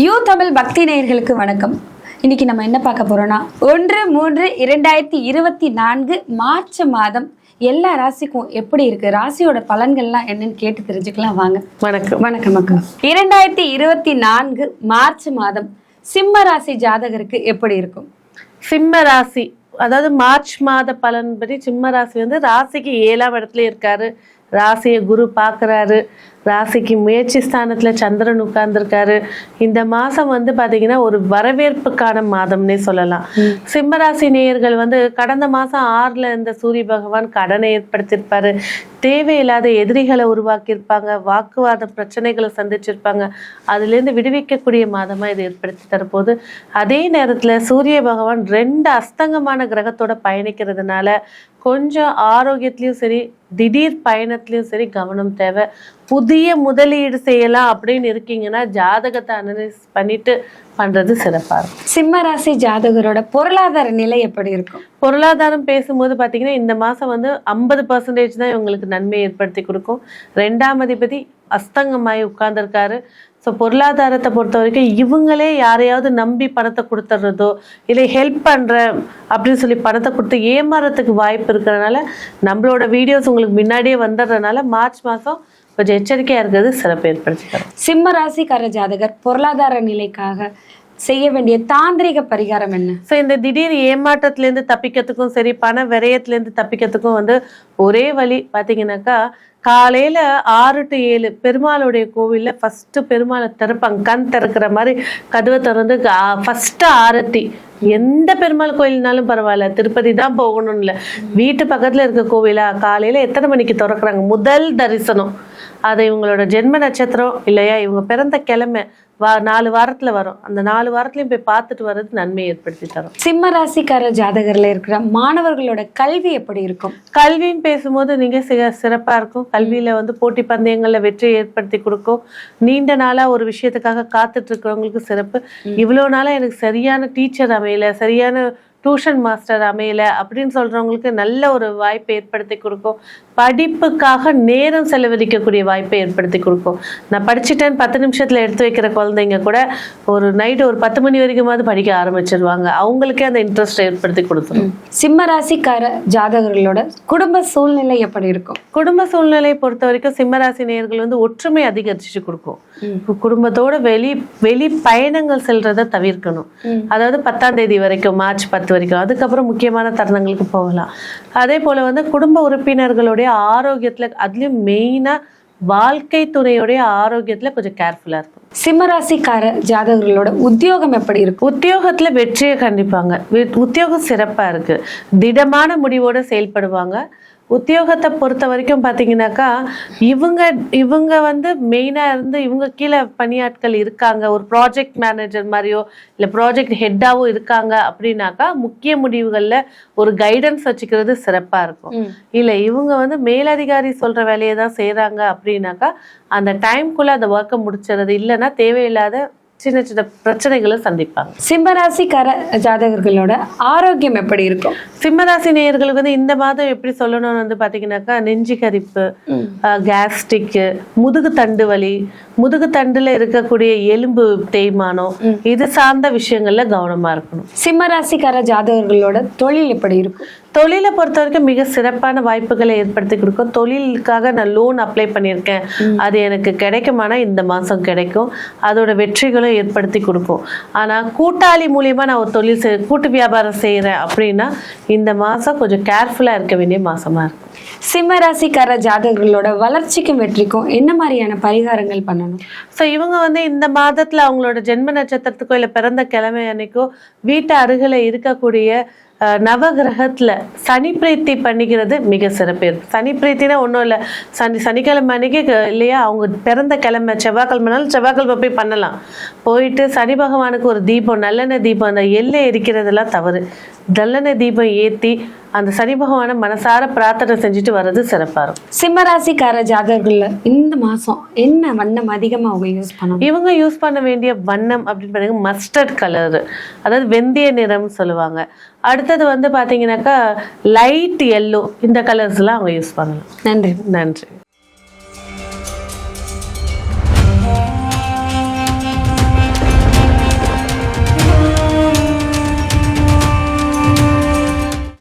பக்தி நேயர்களுக்கு வணக்கம். இன்னைக்கு நம்ம என்ன பார்க்க போறோம்னா ஒன்று மூன்று இரண்டாயிரத்தி இருபத்தி நான்கு மார்ச் மாதம் எல்லா ராசிக்கும் எப்படி இருக்கு? ராசியோட பலன்கள்லாம் என்னன்னு கேட்டு தெரிஞ்சுக்கலாம் வாங்க. வணக்கம். வணக்கம் அக்கா. இரண்டாயிரத்தி இருபத்தி நான்கு மார்ச் மாதம் சிம்ம ராசி ஜாதகருக்கு எப்படி இருக்கும்? சிம்ம ராசி அதாவது மார்ச் மாத பலன்படி சிம்ம ராசி வந்து ராசிக்கு ஏழாம் இடத்துல இருக்காரு. ராசியை குரு பார்க்கறாரு. ராசிக்கு முயற்சி ஸ்தானத்துல சந்திரன் உட்கார்ந்துருக்காரு. இந்த மாசம் வந்து பாத்தீங்கன்னா ஒரு வரவேற்புக்கான மாதம்னே சொல்லலாம். சிம்ம ராசி நேயர்கள் வந்து கடந்த மாசம் ஆறுல இருந்த சூரிய பகவான் கடனை ஏற்படுத்தியிருப்பாரு. தேவையில்லாத எதிரிகளை உருவாக்கியிருப்பாங்க. வாக்குவாத பிரச்சனைகளை சந்திச்சிருப்பாங்க. அதுலேருந்து விடுவிக்கக்கூடிய மாதமா இது ஏற்படுத்தி தரப்போகுது. அதே நேரத்துல சூரிய பகவான் ரெண்டு அஸ்தங்கமான கிரகத்தோட பயணிக்கிறதுனால கொஞ்சம் ஆரோக்கியத்திலயும் சரி திடீர் பயணத்திலயும் சரி கவனம் தேவை. புதிய முதலீடு செய்யலாம் அப்படின்னு இருக்கீங்கன்னா ஜாதகத்தை அனலைஸ் பண்ணிட்டு பண்றது சிறப்பா இருக்கும். சிம்ம ராசி ஜாதகரோட பொருளாதார நிலை எப்படி இருக்கும்? பொருளாதாரம் பேசும்போது பார்த்தீங்கன்னா இந்த மாதம் வந்து ஐம்பது பர்சன்டேஜ் தான் இவங்களுக்கு நன்மை ஏற்படுத்தி கொடுக்கும். ரெண்டாம் அதிபதி அஸ்தங்கமாயி உட்கார்ந்துருக்காரு. ஸோ பொருளாதாரத்தை பொறுத்த வரைக்கும் இவங்களே யாரையாவது நம்பி பணத்தை கொடுத்துட்றதோ இல்லை ஹெல்ப் பண்ணுறேன் அப்படின்னு சொல்லி பணத்தை கொடுத்து ஏமாறதுக்கு வாய்ப்பு இருக்கிறதுனால நம்மளோட வீடியோஸ் உங்களுக்கு முன்னாடியே வந்துடுறதுனால மார்ச் மாதம் கொஞ்சம் எச்சரிக்கையாக இருக்கிறது சிறப்பு ஏற்படுத்தி சிம்ம ராசிக்கார ஜாதகர் பொருளாதார நிலைக்காக செய்ய வேண்டிய தாந்திரிக பரிகாரம் என்ன? ஸோ இந்த திடீர் ஏமாற்றத்துலேருந்து தப்பிக்கிறதுக்கும் சரி பண விரயத்துலேருந்து தப்பிக்கிறதுக்கும் வந்து ஒரே வழி பார்த்தீங்கன்னாக்கா காலையில் ஆறு டு ஏழு பெருமாளுடைய கோவிலில் ஃபஸ்ட்டு பெருமாளை திறப்பாங்க. கண் திறக்கிற மாதிரி கதவை திறந்து ஃபஸ்ட்டு ஆரத்தி. எந்த பெருமாள் கோயில்னாலும் பரவாயில்ல திருப்பதி தான் போகணும்னு இல்லை. வீட்டு பக்கத்தில் இருக்க கோவிலா? காலையில் எத்தனை மணிக்கு திறக்கிறாங்க? முதல் தரிசனம். அது இவங்களோட ஜென்ம நட்சத்திரம் இல்லையா? இவங்க பிறந்த கிழமை வா நாலு வாரத்தில் வரும். அந்த நாலு வாரத்துலையும் போய் பார்த்துட்டு வர்றது நன்மை ஏற்படுத்தி தரும். சிம்ம ராசிக்கார ஜாதகர்ல இருக்கிற மாணவர்களோட கல்வி எப்படி இருக்கும்? கல்வின்னு பேசும்போது நீங்க சிக சிறப்பா இருக்கும். கல்வியில வந்து போட்டி பந்தயங்கள்ல வெற்றி ஏற்படுத்தி கொடுக்கும். நீண்ட நாளா ஒரு விஷயத்துக்காக காத்துட்டு இருக்கிறவங்களுக்கு சிறப்பு. இவ்வளவு நாளா எனக்கு சரியான டீச்சர் அமையல சரியான டியூஷன் மாஸ்டர் அமையல அப்படின்னு சொல்றவங்களுக்கு நல்ல ஒரு வாய்ப்பை ஏற்படுத்தி கொடுக்கும். படிப்புக்காக நேரம் செலவழிக்கக்கூடிய வாய்ப்பை ஏற்படுத்தி கொடுக்கும். நான் படிச்சுட்டேன்னு பத்து நிமிஷத்துல எடுத்து வைக்கிற குழந்தைங்க கூட ஒரு நைட்டு ஒரு பத்து மணி வரைக்குமாவது படிக்க ஆரம்பிச்சிருவாங்க. அவங்களுக்கே அந்த இன்ட்ரெஸ்ட் ஏற்படுத்தி கொடுத்துரும். சிம்ம ராசிக்கார ஜாதகர்களோட குடும்ப சூழ்நிலை எப்படி இருக்கும்? குடும்ப சூழ்நிலையை பொறுத்த வரைக்கும் சிம்மராசி நேயர்கள் வந்து ஒற்றுமை அதிகரிச்சு கொடுக்கும். குடும்பத்தோட வெளி வெளி பயணங்கள் செல்றதை தவிர்க்கணும். அதாவது பத்தாம் தேதி வரைக்கும் மார்ச் பத்து வரைக்கும். அதுக்கப்புறம் முக்கியமான தருணங்களுக்கு போகலாம். அதே போல வந்து குடும்ப உறுப்பினர்களுடைய ஆரோக்கியத்துல அதுலயும் மெயினா வாழ்க்கை துணையுடைய ஆரோக்கியத்துல கொஞ்சம் கேர்ஃபுல்லா இருக்கும் சிம்ம ராசிக்கார ஜாதகர்களோட உத்தியோகம் எப்படி இருக்கும் உத்தியோகத்துல வெற்றியை கண்டிப்பாங்க. உத்தியோகம் சிறப்பா இருக்கு. திடமான முடிவோட செயல்படுவாங்க. உத்தியோகத்தை பொறுத்த வரைக்கும் பார்த்தீங்கன்னாக்கா இவங்க இவங்க வந்து மெயினாக இருந்து இவங்க கீழே பணியாட்கள் இருக்காங்க. ஒரு ப்ராஜெக்ட் மேனேஜர் மாதிரியோ இல்லை ப்ராஜெக்ட் ஹெட்டாவோ இருக்காங்க அப்படின்னாக்கா முக்கிய முடிவுகளில் ஒரு கைடன்ஸ் வச்சுக்கிறது சிறப்பாக இருக்கும். இல்லை இவங்க வந்து மேலதிகாரி சொல்கிற வேலையை தான் செய்கிறாங்க அப்படின்னாக்கா அந்த டைம்குள்ளே அந்த ஒர்க்கை முடிச்சிடுறது. இல்லைன்னா தேவையில்லாத சின்ன சின்ன பிரச்சனைகளை சந்திப்பாங்க. சிம்ம ராசிக்கார ஜாதகர்களோட ஆரோக்கியம் எப்படி இருக்கும்? சிம்மராசி நேயர்களுக்கு வந்து இந்த மாதம் எப்படி சொல்லணும்னு வந்து பார்த்தீங்கன்னாக்கா நெஞ்சு கரிப்பு கேஸ்ட்ரிக்கு முதுகு தண்டு வலி முதுகு தண்டுல இருக்கக்கூடிய எலும்பு தேய்மானம் இது சார்ந்த விஷயங்கள்ல கவனமா இருக்கணும். சிம்ம ராசிக்கார ஜாதகர்களோட தொழில் எப்படி இருக்கும்? தொழிலை பொறுத்த வரைக்கும் மிக சிறப்பான வாய்ப்புகளை ஏற்படுத்தி கொடுக்கும். தொழிலுக்காக நான் லோன் அப்ளை பண்ணியிருக்கேன். அது எனக்கு கிடைக்குமானா இந்த மாதம் கிடைக்கும். அதோட வெற்றிகளும் ஏற்படுத்தி கொடுக்கும். ஆனால் கூட்டாளி மூலியமா நான் ஒரு தொழில் செய் கூட்டு வியாபாரம் செய்கிறேன் அப்படின்னா இந்த மாதம் கொஞ்சம் கேர்ஃபுல்லாக இருக்க வேண்டிய மாசமா இருக்கும். சிம்ம ராசிக்கார ஜாதகர்களோட வளர்ச்சிக்கும் வெற்றிக்கும் என்ன மாதிரியான பரிகாரங்கள் பண்ணணும்? ஸோ இவங்க வந்து இந்த மாதத்துல அவங்களோட ஜென்ம நட்சத்திரத்துக்கோ இல்லை பிறந்த கிழமை அன்னைக்கோ வீட்டு அருகில் இருக்கக்கூடிய நவகிரகத்தில் சனி பிரீத்தி பண்ணிக்கிறது மிக சிறப்பு. சனி பிரீத்தினா ஒன்றும் இல்லை. சனி சனிக்கிழமை அன்னைக்கு இல்லையா அவங்க பிறந்த கிழமை செவ்வாய்க்கிழமைனாலும் செவ்வாய்க்கிழமை போய் பண்ணலாம். போயிட்டு சனி பகவானுக்கு ஒரு தீபம் நல்லெண்ணெய் தீபம் அந்த எள்ளை எரிக்கிறதெல்லாம் தவறு. நல்லெண்ணெய் தீபம் ஏற்றி அந்த சனி பகவானை மனசார பிரார்த்தனை செஞ்சுட்டு வர்றது சிறப்பா இருக்கும். சிம்ம ராசிக்கார ஜாதகர்கள்ல இந்த மாசம் என்ன வண்ணம் அதிகமா அவங்க யூஸ் பண்ணணும்? இவங்க யூஸ் பண்ண வேண்டிய வண்ணம் அப்படின்னு பார்த்தீங்கன்னா மஸ்டர்ட் கலர் அதாவது வெந்தய நிறம் சொல்லுவாங்க. அடுத்தது வந்து பார்த்தீங்கன்னாக்கா லைட் எல்லோ இந்த கலர்ஸ்லாம் அவங்க யூஸ் பண்ணலாம் நன்றி. நன்றி.